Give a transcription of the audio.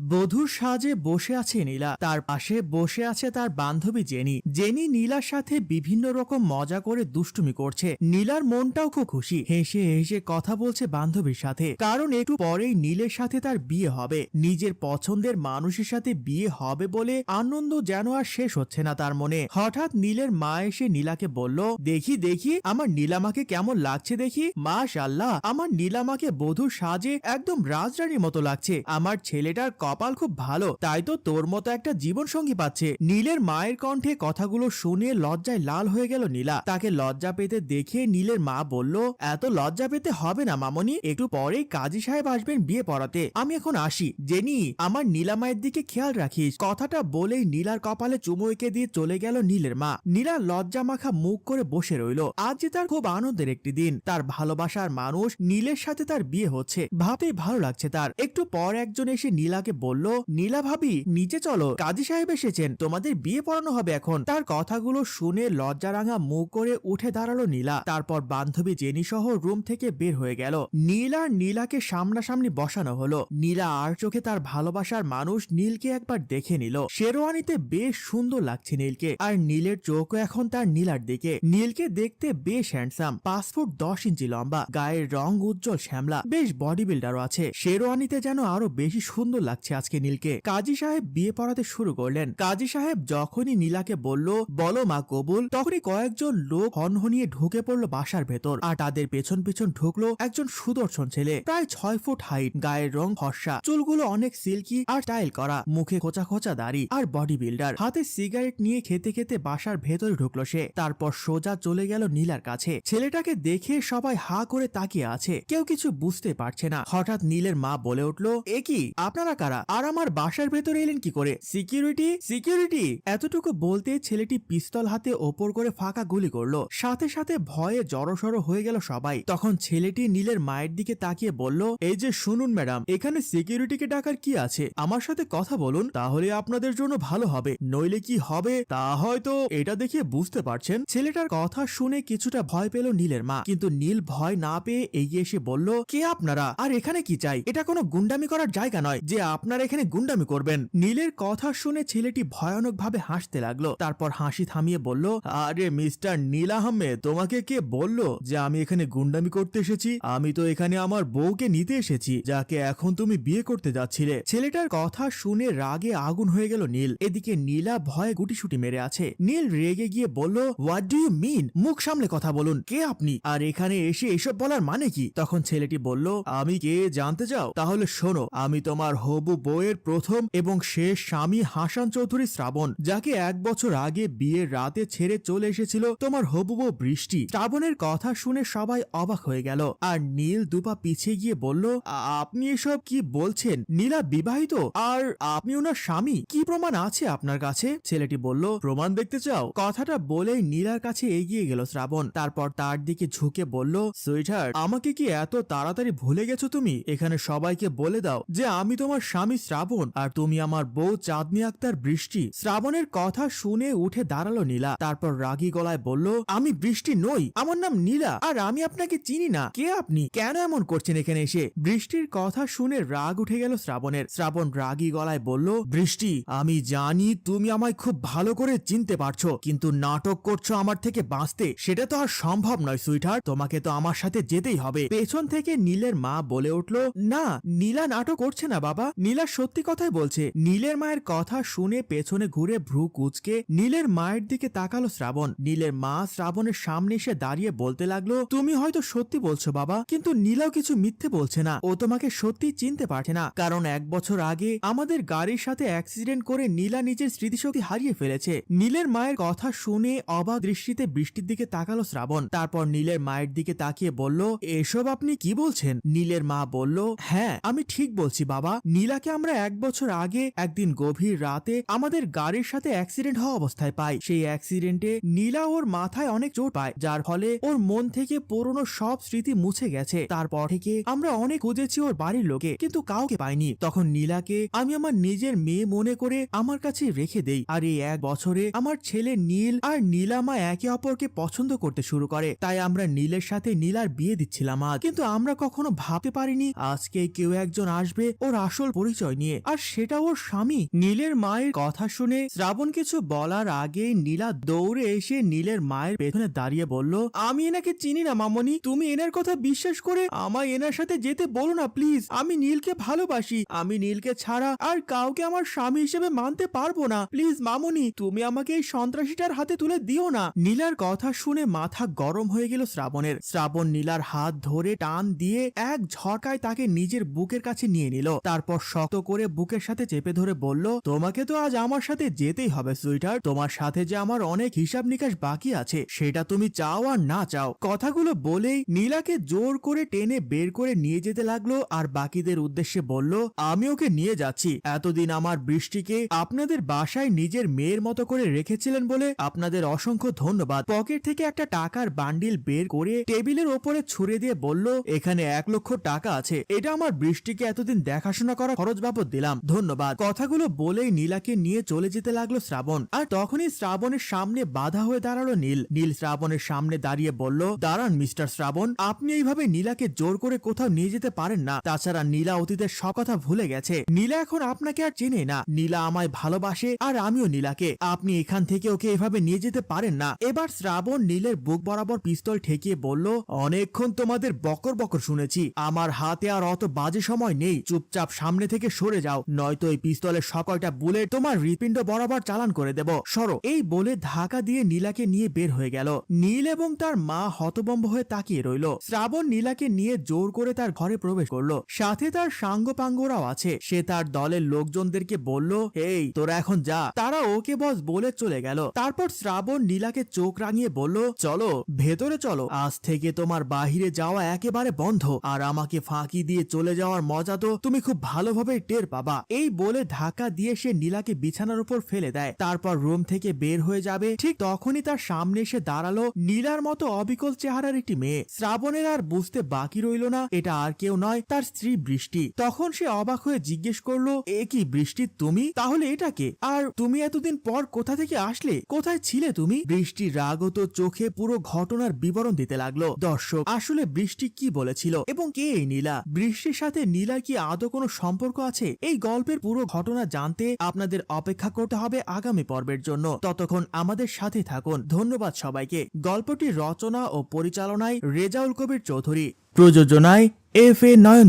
বধূর সাজে বসে আছে নীলা। তার পাশে বসে আছে তার বান্ধবী জেনি। জেনি নীলার সাথে বিভিন্ন রকম মজা করে দুষ্টুমি করছে। নীলার মনটাও খুব খুশি। হেসে হেসে কথা বলছে বান্ধবীর সাথে। কারণ একটু পরেই নীলের সাথে তার বিয়ে হবে। নিজের পছন্দের মানুষের সাথে বিয়ে হবে বলে আনন্দ যেন আর শেষ হচ্ছে না তার মনে। হঠাৎ নীলের মা এসে নীলাকে বলল, দেখি দেখি, আমার নীলামাকে কেমন লাগছে দেখি? মাশাল্লাহ আমার নীলামাকে বধূর সাজে একদম রাজরানীর মতো লাগছে। আমার ছেলেটার কপাল খুব ভালো, তাই তো তোর মতো একটা জীবন সঙ্গী পাচ্ছে। নীলের মায়ের কণ্ঠে কথাগুলো শুনে লজ্জায় লাল হয়ে গেল নীলা। তাকে লজ্জা পেতে দেখে নীলের মা বলল, এত লজ্জা পেতে হবে না মামনি, একটু পরেই কাজী সাহেব আসবেন বিয়ে পড়াতে। আমি এখন আসি। জেনি, আমার নীলা মায়ের দিকে খেয়াল রাখিস। কথাটা বলেই নীলার কপালে চুমু এঁকে দিয়ে চলে গেল নীলের মা। নীলা লজ্জা মাখা মুখ করে বসে রইল। আজ যে তার খুব আনন্দের একটি দিন। তার ভালোবাসার মানুষ নীলের সাথে তার বিয়ে হচ্ছে। ভাবতেই ভালো লাগছে তার। একটু পর একজন এসে নীলাকে বলল, নীলা ভাবি, নিচে চলো। কাজী সাহেব এসেছেন। তোমাদের বিয়ে পড়ানো হবে এখন। তার কথাগুলো শুনে লজ্জারাঙা মুখ করে উঠে দাঁড়াল নীলা। তারপর বান্ধবী জেনি সহ রুম থেকে বের হয়ে গেল। নীলা নীলাকে সামনাসামনি বসানো হলো। নীলা আর চোখে তার ভালোবাসার মানুষ নীলকে একবার দেখে নিল। শেরওয়ানিতে বেশ সুন্দর লাগছে নীলকে। আর নীলের চোখও এখন তার নীলার দিকে। নীলকে দেখতে বেশ হ্যান্ডসাম। পাঁচ ফুট দশ ইঞ্চি লম্বা। গায়ের রং উজ্জ্বল, শ্যামলা। বেশ বডি বিল্ডারও আছে। শেরওয়ানিতে যেন আরও বেশি সুন্দর লাগছে আজকে নীলকে। কাজী সাহেব বিয়ে পড়াতে শুরু করলেন। কাজী সাহেব যখনই নীলাকে বলল, বলো মা কবুল, তখনই কয়েকজন লোক হনহনিয়ে ঢুকে পড়ল বাসার ভেতর আর তাদের পেছন পেছন ঢুকলো একজন সুদর্শন ছেলে, প্রায় ছয় ফুট হাইট গায়ের রং ফর্সা, চুলগুলো অনেক সিল্কি আর স্টাইল করা, মুখে খোঁচা খোঁচা দাড়ি আর বডি বিল্ডার হাতে সিগারেট নিয়ে খেতে খেতে বাসার ভেতরে ঢুকলো সে। তারপর সোজা চলে গেল নীলার কাছে। ছেলেটাকে দেখে সবাই হা করে তাকিয়ে আছে। কেউ কিছু বুঝতে পারছে না। হঠাৎ নীলের মা বলে উঠল, এ কি? আপনারা কারা? আর আমার বাসার ভেতরে এলেন কি করে? সিকিউরিটি সিকিউরিটি এতটুকু বলতে ছেলেটি পিস্তল হাতে ওপর করে ফাঁকা গুলি করল। সাথে সাথে ভয়ে জড়সড় হয়ে গেল সবাই। তখন ছেলেটি নীলের মায়ের দিকে তাকিয়ে বলল, এই যে শুনুন ম্যাডাম, এখানে সিকিউরিটিকে ডাকার কি আছে? আমার সাথে কথা বলুন, তাহলে আপনাদের জন্য ভালো হবে। নইলে কি হবে? তা হয়তো এটা দেখে বুঝতে পারছেন। ছেলেটার কথা শুনে কিছুটা ভয় পেল নীলের মা। কিন্তু নীল ভয় না পেয়ে এগিয়ে এসে বলল, কে আপনারা? আর এখানে কি চাই? এটা কোনো গুন্ডামি করার জায়গা নয়। যে আপনারা এখানে গুন্ডামি করবেন। নীলের কথা শুনে ছেলেটি ভয়ানক ভাবে হাসতে লাগল। তারপর হাসি থামিয়ে বলল, আরে, মিস্টার নীল আহমেদ, তোমাকে কে বলল যে আমি এখানে গুন্ডামি করতে এসেছি? আমি তো এখানে আমার বউকে নিতে এসেছি, যাকে এখন তুমি বিয়ে করতে যাচ্ছিলে। ছেলেটার কথা শুনে রাগে আগুন হয়ে গেল নীল। এদিকে নীলা ভয়ে গুটিসুটি মেরে আছে। নীল রেগে গিয়ে বলল হোয়াট ডু ইউ মিন মুখ সামলে কথা বলুন। কে আপনি? আর এখানে এসে এসব বলার মানে কি? তখন ছেলেটি বলল, আমি কে? জানতে চাও? তাহলে শোনো, আমি তোমার হবু বউয়ের প্রথম এবং শেষ স্বামী হাসান চৌধুরী শ্রাবণ, যাকে এক বছর আগে বিয়ের রাতে ছেড়ে চলে এসেছিল তোমার হবু বউ বৃষ্টি। শ্রাবণের কথা শুনে সবাই অবাক হয়ে গেল। আর নীল দুপা পিছিয়ে গিয়ে বলল আপনি এসব কি বলছেন? নীলা বিবাহিত? আর আপনি ওনার স্বামী? কি প্রমাণ আছে আপনার কাছে? ছেলেটি বলল, প্রমাণ দেখতে চাও? কথাটা বলেই নীলার কাছে এগিয়ে গেল শ্রাবণ। তারপর তার দিকে ঝুঁকে বলল সুইটার আমাকে কি এত তাড়াতাড়ি ভুলে গেছো তুমি? এখানে সবাইকে বলে দাও যে আমি তোমার স্বামী শ্রাবণ আর তুমি আমার বউ চাঁদনি আক্তার বৃষ্টি। শ্রাবণের কথা শুনে উঠে দাঁড়াল নীলা। তারপর রাগী গলায় বলল, আমি বৃষ্টি নই, আমার নাম নীলা। আর আমি আপনাকে চিনি না। কে আপনি? কেন এমন করছেন এখানে এসে? বৃষ্টির কথা শুনে রাগ উঠে গেল শ্রাবণের। শ্রাবণ রাগী গলায় বলল, বৃষ্টি, আমি জানি তুমি আমায় খুব ভালো করে চিনতে পারছ, কিন্তু নাটক করছ আমার থেকে বাঁচতে। সেটা তো আর সম্ভব নয় সুইটার তোমাকে তো আমার সাথে যেতেই হবে। পেছন থেকে নীলের মা বলে উঠল, না, নীলা নাটক করছে না বাবা। নীলা সত্যি কথাই বলছে, নীলের মায়ের কথা শুনে পেছনে ঘুরে ভ্রু কুচকে নীলের মায়ের দিকে তাকালো শ্রাবণ। নীলের মা শ্রাবণের সামনে এসে দাঁড়িয়ে বলতে লাগল, তুমি হয়তো সত্যি বলছো বাবা, কিন্তু নীলাও কিছু মিথ্যে বলছে না। ও তোমাকে সত্যি চিনতে পারছে না, কারণ এক বছর আগে আমাদের গাড়ির সাথে অ্যাক্সিডেন্ট করে নীলা নিজের স্মৃতিশক্তি হারিয়ে ফেলেছে। নীলের মায়ের কথা শুনে অবাক দৃষ্টিতে বৃষ্টির দিকে তাকালো শ্রাবণ। তারপর নীলের মায়ের দিকে তাকিয়ে বলল, এসব আপনি কি বলছেন? নীলের মা বলল হ্যাঁ আমি ঠিক বলছি বাবা। নীলাকে আমরা এক বছর আগে, একদিন গভীর রাতে আমাদের গাড়ির সাথে অ্যাক্সিডেন্ট হওয়া অবস্থায় পাই। সেই অ্যাক্সিডেন্টে নীলা ওর মাথায় অনেক চোট পায়, যার ফলে ওর মন থেকে পুরনো সব স্মৃতি মুছে গেছে। তারপর থেকে আমরা অনেক খুঁজেছি ওর বাড়ির লোকে, কিন্তু কাউকে পাইনি। তখন নীলাকে আমি আমার নিজের মেয়ে মনে করে আমার কাছে রেখে দেই। আর এই এক বছরে আমার ছেলে নীল আর নীলামা একে অপরকে পছন্দ করতে শুরু করে। তাই আমরা নীলের সাথে নীলার বিয়ে দিচ্ছিলাম আজ। কিন্তু আমরা কখনো ভাবতে পারিনি, আজকে কেউ একজন আসবে ওর আসল পরিচয় নিয়ে। আর সেটা ওর স্বামী। নীলের মায়ের কথা শুনে শ্রাবণ কিছু বলার আগে নীলা দৌড়ে এসে নীলের মায়ের পেছনে দাঁড়িয়ে বলল, আমি এনাকে চিনি না, মামনি। তুমি এনার কথা বিশ্বাস করে আমায় এনার সাথে যেতে বলো না, প্লিজ। আমি নীলকে ভালোবাসি। আমি নীলকে ছাড়া আর কাউকে আমার স্বামী হিসেবে মানতে পারব না। প্লিজ, মামনি, তুমি আমাকে এই সন্ত্রাসীটার হাতে তুলে দিও না। নীলার কথা শুনে মাথা গরম হয়ে গেল শ্রাবণের। শ্রাবণ নীলার হাত ধরে টান দিয়ে এক ঝটকায় তাকে নিজের বুকের কাছে নিয়ে নিল। তারপর শক্ত করে বুকের সাথে চেপে ধরে বলল, তোমাকে তো আজ আমার সাথে যেতেই হবে, সুইটার। তোমার সাথে যে আমার অনেক হিসাব নিকাশ বাকি আছে, সেটা তুমি চাও আর না চাও। কথাগুলো বলেই নীলাকে জোর করে টেনে বের করে নিয়ে যেতে লাগল আর বাকিদের উদ্দেশ্যে বলল, আমি ওকে নিয়ে যাচ্ছি। এতদিন আমার বৃষ্টিকে আপনাদের বাসায় নিজের মেয়ের মতো করে রেখেছিলেন বলে আপনাদের অসংখ্য ধন্যবাদ। পকেট থেকে একটা টাকার বান্ডিল বের করে টেবিলের ওপরে ছুড়ে দিয়ে বলল, এখানে এক লক্ষ টাকা আছে। এটা আমার বৃষ্টিকে এতদিন দেখাশোনা করা খরচ বাবদ দিলাম। ধন্যবাদ। কথাগুলো বলেই নীলাকে নিয়ে চলে যেতে লাগল শ্রাবণ। আর তখনই শ্রাবণের সামনে বাধা হয়ে দাঁড়াল নীল। নীল শ্রাবণের সামনে দাঁড়িয়ে বলল, দাঁড়ান, মিস্টার শ্রাবণ, আপনি এইভাবে নীলাকে জোর করে কোথাও নিয়ে যেতে পারেন না। তাছাড়া নীলা অতীতের সব কথা ভুলে গেছে। নীলা এখন আপনাকে আর চেনে না। নীলা আমায় ভালোবাসে, আর আমিও নীলাকে। আপনি এখান থেকে ওকে এভাবে নিয়ে যেতে পারেন না। এবার শ্রাবণ নীলের বুক বরাবর পিস্তল ঠেকিয়ে বলল, অনেকক্ষণ তোমাদের বকর বকর শুনেছি। আমার হাতে আর অত বাজে সময় নেই। চুপচাপ সামনে থেকে সরে যাও, নয়তো এই পিস্তলের সকলটা বুলেট তোমার হৃৎপিণ্ড বরাবর চালান করে দেব। সরো। এই বলে ধাক্কা দিয়ে নীলাকে নিয়ে বের হয়ে গেল। নীল এবং তার মা হতবম্ব হয়ে তাকিয়ে রইল। শ্রাবণ নীলাকে নিয়ে জোর করে তার ঘরে প্রবেশ করল। সাথে তার সাঙ্গপাঙ্গরাও আছে। সে তার দলের লোকজনদেরকে বলল এই তোরা এখন যা। তারা ওকে বস বলে চলে গেল। তারপর শ্রাবণ নীলাকে চোখ রাঙিয়ে বলল, চলো, ভেতরে চলো। আজ থেকে তোমার বাহিরে যাওয়া একেবারে বন্ধ। আর আমাকে ফাঁকি দিয়ে চলে যাওয়ার মজা তো তুমি খুব ভালোভাবে টের পাবা এই বলে ধাক্কা দিয়ে সে নীলাকে বিছানার উপর ফেলে দেয়। তারপর রুম থেকে বের হয়ে যাবে। ঠিক তখনই তার সামনে এসে দাঁড়াল নীলার মতো অবিকল চেহারার একটি মেয়ে। শ্রাবণের আর বুঝতে বাকি রইল না। এটা আর কেউ নয়, তার স্ত্রী বৃষ্টি। তখন সে অবাক হয়ে জিজ্ঞেস করল, এ কি বৃষ্টি তুমি? তাহলে এটাকে আর তুমি এতদিন পর কোথা থেকে আসলে? কোথায় ছিলে তুমি? বৃষ্টি রাগত চোখে পুরো ঘটনার বিবরণ দিতে লাগল। দর্শক, আসলে বৃষ্টি কি বলেছিল এবং কে এই নীলা? বৃষ্টির সাথে নীলার কি আদৌ কোনো সম্পর্ক আছে। এই গল্পের পুরো ঘটনা জানতে আপনাদের অপেক্ষা করতে হবে আগামী পর্বের জন্য। ততক্ষণ আমাদের সাথে থাকুন। ধন্যবাদ সবাইকে। গল্পটি রচনা ও পরিচালনায় রেজাউল কবির চৌধুরী। প্রযোজনায় এফ এ নয়ন